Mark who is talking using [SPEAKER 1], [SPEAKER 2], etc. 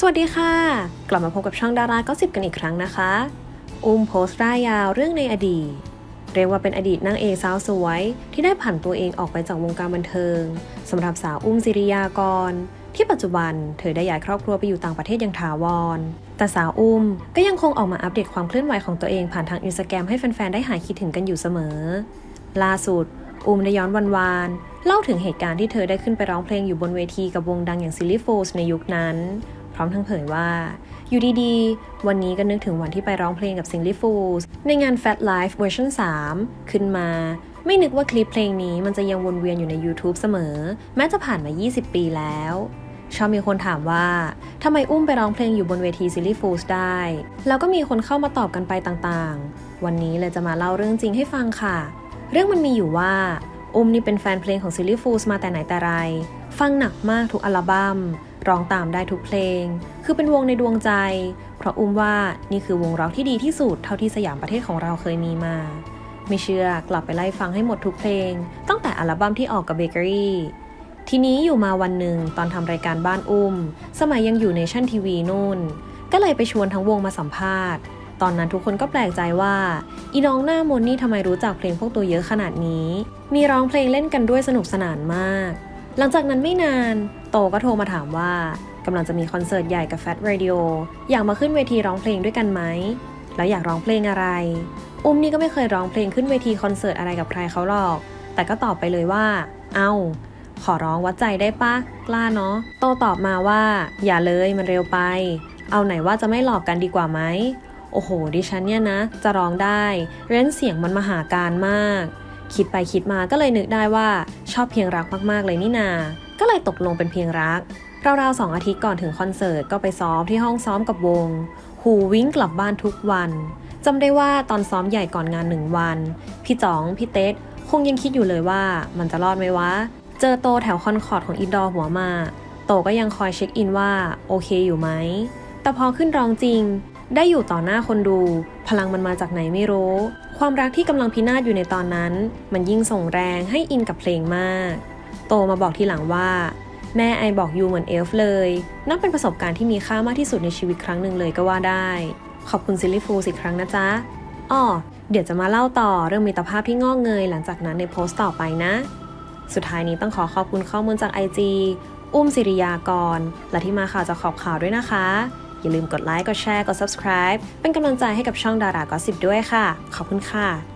[SPEAKER 1] สวัสดีค่ะ กลับมาพบกับช่องดาราก็สิบกันอีกครั้งนะคะ อุ้มโพสต์ร่ายยาวเรื่องในอดีต เรียกว่าเป็นอดีตนางเอกสาวสวย ที่ได้ผันตัวเองออกไปจากวงการบันเทิงสำหรับสาวอุ้มศิริยากร ที่ปัจจุบันเธอได้ย้ายครอบครัวไปอยู่ต่างประเทศอย่างถาวร แต่สาวอุ้มก็ยังคงออกมาอัปเดตความเคลื่อนไหวของตัวเองผ่านทางอินสตาแกรมให้แฟนๆได้หายคิดถึงกันอยู่เสมอ ล่าสุดอุ้มได้ย้อนวันวานๆเล่าถึงเหตุการณ์ที่เธอได้ขึ้นไปร้องเพลงอยู่บนเวทีกับวงดังอย่างซิลลี่โฟสในยุคนั้น พร้อมทั้งเผยว่า อยู่ดีๆ วันนี้ก็นึกถึงวันที่ไปร้องเพลงกับ s i n g l y Fools ในงาน Fat Life เวอร์ชัน3 ขึ้นมา ไม่นึกว่าคลิปเพลงนี้มันจะยังวนเวียนอยู่ใน YouTube เสมอ แม้จะผ่านมา 20 ปีแล้วชอบมีคนถามว่าทำไมอุ้มไปร้องเพลงอยู่บนเวที Silly Fools ได้ แล้วก็มีคนเข้ามาตอบกันไปต่างๆ วันนี้เลยจะมาเล่าเรื่องจริงให้ฟังค่ะ เรื่องมันมีอยู่ว่า อุ้มนี่เป็นแฟนเพลงของ Silly Fools มาแต่ไหนแต่ไร ฟังหนักมากทุกอัลบั้ม ร้องตามได้ทุกเพลง คือเป็นวงในดวงใจ เพราะอุ้มว่านี่คือวงร็อกที่ดีที่สุดเท่าที่สยามประเทศของเราเคยมีมา ไม่เชื่อกลับไปไล่ฟังให้หมดทุกเพลง ตั้งแต่อัลบั้มที่ออกกับเบเกอรี่ทีนี้อยู่มาวันหนึ่งตอนทำรายการบ้านอุ้ม สมัยยังอยู่ในชั่นทีวีนู่น ก็เลยไปชวนทั้งวงมาสัมภาษณ์ ตอนนั้นทุกคนก็แปลกใจว่า อีน้องหน้ามนนี่ทำไมรู้จักเพลงพวกตัวเยอะขนาดนี้ มีร้องเพลงเล่นกันด้วยสนุกสนานมาก หลังจากนั้นไม่นานโตก็โทรมาถามว่ากำลังจะมีคอนเสิร์ตใหญ่กับ Fat Radio อยากมาขึ้นเวทีร้องเพลงด้วยกันไหม แล้วอยากร้องเพลงอะไร อุ้มนี่ก็ไม่เคยร้องเพลงขึ้นเวทีคอนเสิร์ตอะไรกับใครเขาหรอก แต่ก็ตอบไปเลยว่า เอา้า ขอร้องวัดใจได้ปะกล้าเนาะ โตตอบมาว่า อย่าเลยมันเร็วไป เอาไหนว่าจะไม่หลอกกันดีกว่าไหม โอ้โห ดิฉันเนี่ยนะ จะร้องได้ เร้นเสียงมันมหาการมาก คิดไปคิดมาก็เลยนึกได้ว่า ชอบเพียงรักมากๆเลยนี่นา ก็เลยตกลงเป็นเพียงรักราวๆสองอาทิตย์ก่อนถึงคอนเสิร์ตก็ไปซ้อมที่ห้องซ้อมกับวง หูวิ่งกลับบ้านทุกวันจำได้ว่าตอนซ้อมใหญ่ก่อนงานหนึ่งวัน พี่จ๋อง พี่เต๊ดคงยังคิดอยู่เลยว่ามันจะรอดไหมวะ เจอโตแถวคอนคอร์ดของอินดอร์หัวมา โตก็ยังคอยเช็คอินว่าโอเคอยู่ไหม แต่พอขึ้นร้องจริง ได้อยู่ต่อหน้าคนดู พลังมันมาจากไหนไม่รู้ ความรักที่กำลังพินาศอยู่ในตอนนั้น มันยิ่งส่งแรงให้อินกับเพลงมาก โตมาบอกทีหลังว่า แม่ไอบอกยูเหมือนเอลฟ์เลย นับเป็นประสบการณ์ที่มีค่ามากที่สุดในชีวิตครั้งหนึ่งเลยก็ว่าได้ ขอบคุณซิลลี่ฟูลอีกครั้งนะจ๊ะอ้อเดี๋ยวจะมาเล่าต่อเรื่องมิตรภาพที่งอกเงยหลังจากนั้นในโพสต์ต่อไปนะ สุดท้ายนี้ต้องขอขอบคุณข้อมูลจาก IG อุ้มศิริยากร และที่มาข่าวจากขอบข่าวด้วยนะคะ อย่าลืมกดไลค์ กดแชร์ กด subscribe เป็นกำลังใจให้กับช่องดารากอสิบด้วยค่ะ ขอบคุณค่ะ